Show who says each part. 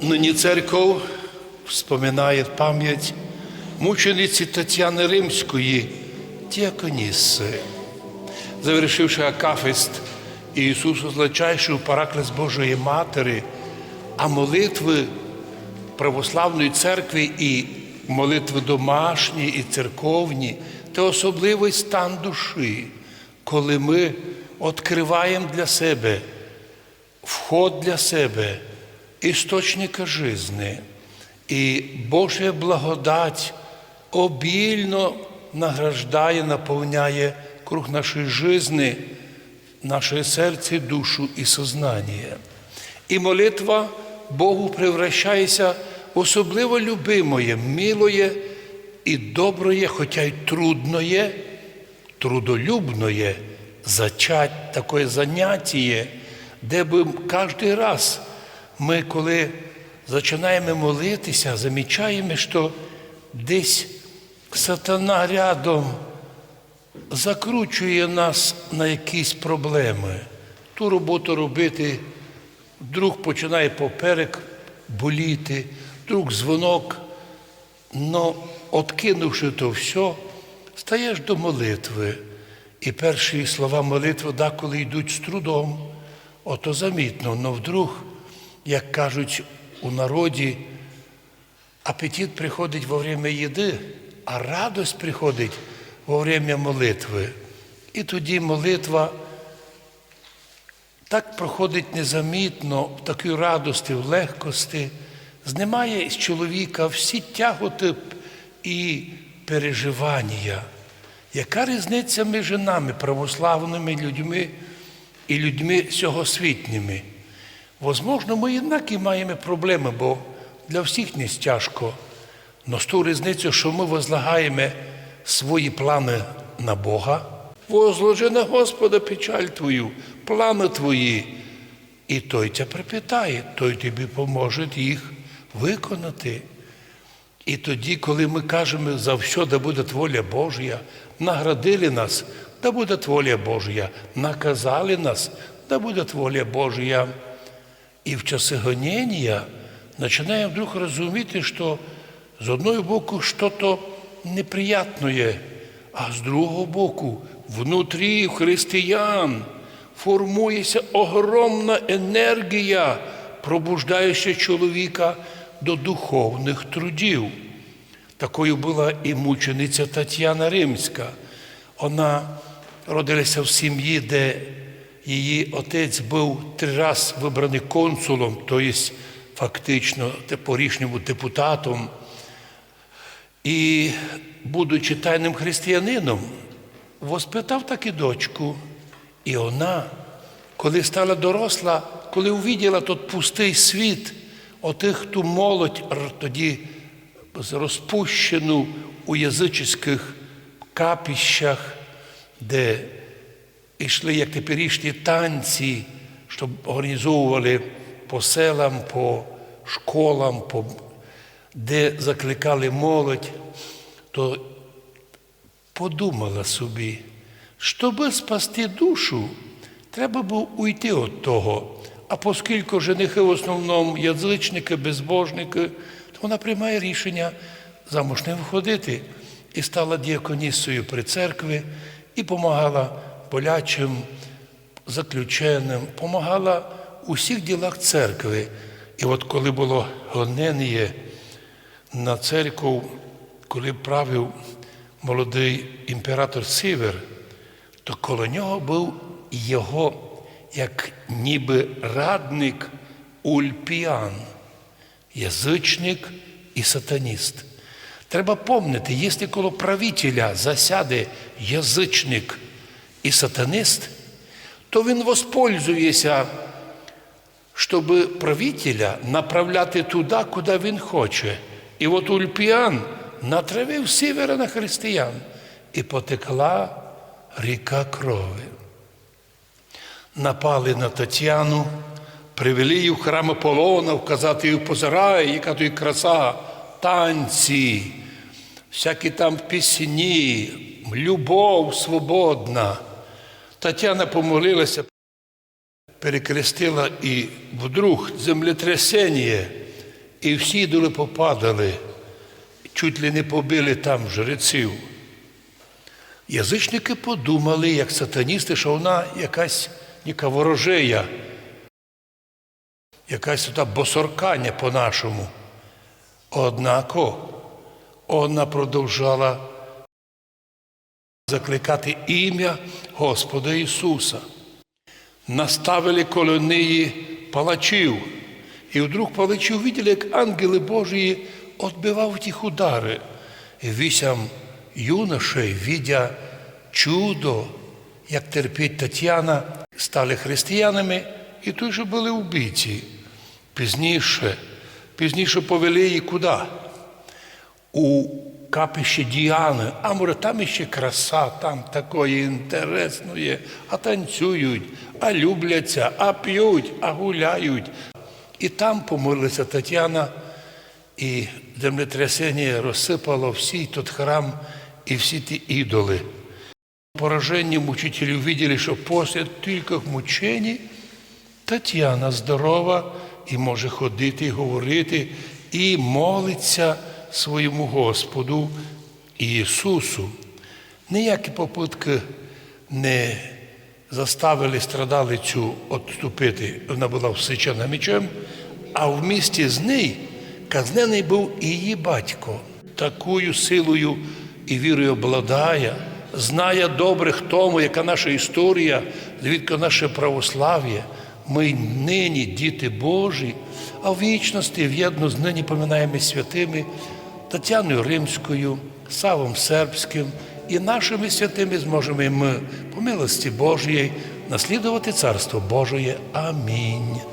Speaker 1: Нині церков вспоминає пам'ять мучениці Тетяни Римської, діаконіси. Завершивши Акафист, Ісус означаючи параклес Божої Матері, а молитви православної церкви і молитви домашні і церковні це особливий стан душі, коли ми відкриваємо для себе вход для себе, істочника жизни. І Божа благодать обільно награждає, наповняє круг нашої жизни, наше серце, душу і сознання. І молитва Богу превращається в особливо любимоє, милоє і доброє, хоча й трудноє, трудолюбноє зачать, таке заняття, де би кожен раз ми, коли починаємо молитися, замічаємо, що десь сатана рядом закручує нас на якісь проблеми. Ту роботу робити, вдруг починає поперек боліти, вдруг дзвонок. Но откинувши то все, стаєш до молитви. І перші слова молитви деколи йдуть з трудом, ото замітно, но вдруг, як кажуть у народі, апетит приходить во время їди, а радость приходить во время молитви. І тоді молитва так проходить незамітно, в такій радості, в легкості, знімає з чоловіка всі тяготи і переживання. Яка різниця між нами, православними людьми і людьми сьогосвітніми? Возможно, ми однакі маємо проблеми, бо для всіх не тяжко. Но з ту різницю, що ми возлагаємо свої плани на Бога, возложи на Господа печаль твою, плани твої, і той тебе припитає, той тобі поможе їх виконати. І тоді, коли ми кажемо за все, да буде воля Божя, наградили нас, да буде воля Божя, наказали нас, да буде воля Божя. І в часи гоніння починаємо вдруг розуміти, що з одного боку неприятне, а з другого боку, внутрі християн формується огромна енергія, пробуждаюча чоловіка до духовних трудів. Такою була і мучениця Тетяна Римська. Вона родилася в сім'ї, де її отець був три рази вибраний консулом, тобто фактично порішньому депутатом. І, будучи тайним християнином, воспитав таки дочку. І вона, коли стала доросла, коли увиділа тот пустий світ, отих ту молодь тоді розпущену у язичних капіщах, де йшли як теперішні танці, щоб організовували по селам, по школам, по, де закликали молодь, то подумала собі, щоб спасти душу, треба було уйти від того. А оскільки женихи в основному язичники, безбожники, то вона приймає рішення замуж не виходити і стала діаконісою при церкві і допомагала болячим, заключеним, допомагала у всіх ділах церкви. І от коли було гонення на церкву, коли правив молодий імператор Сівер, то коло нього був його, як ніби радник Ульпіан, язичник і сатаніст. Треба помнити, якщо коло правителя засяде язичник і сатанист, то він воспользується, щоб правителя направляти туди, куди він хоче. І от Ульпіан натравив сівера на християн і потекла ріка крови. Напали на Тетяну, привели її в храм Аполлона, вказати її позирай, яка тут краса, танці, всякі там пісні, любов свободна. Тетяна помолилася, перекрестила і вдруг землетрясення, і всі ідоли попадали, чуть ли не побили там жреців. Язичники подумали, як сатаністи, що вона якась ніка ворожея, якась тута босоркання по-нашому. Однако вона продовжала закликати ім'я Господа Ісуса. Наставили коло неї палачів, і вдруг палачі увидели, як ангели Божії відбивав тих удари. І вісім юношей, видя чудо, як терпить Тетяна, стали християнами і тут же були вбиті. Пізніше, пізніше повели її куди? у капище Діани, а може там іще краса, там такої інтересної, а танцюють, а любляться, а п'ють, а гуляють. І там помолилася Тетяна, і землетрясення розсипало всій тот храм і всі ті ідоли. Поражені мучителі увидели, що після кількох мучень Тетяна здорова і може ходити, і говорити, і молиться своєму Господу Ісусу. Ніякі попитки не заставили страдалицю відступити. Вона була всичена мечем, а в місті з нею казнений був і її батько. Такою силою і вірою обладає, знає добре, хто ми, яка наша історія, звідки наше православ'я. Ми нині діти Божі, а в вічності в'єдно з нині поминаємо святими Тетяною Римською, Савом Сербським і нашими святими зможемо ми по милості Божої наслідувати Царство Божої. Амінь.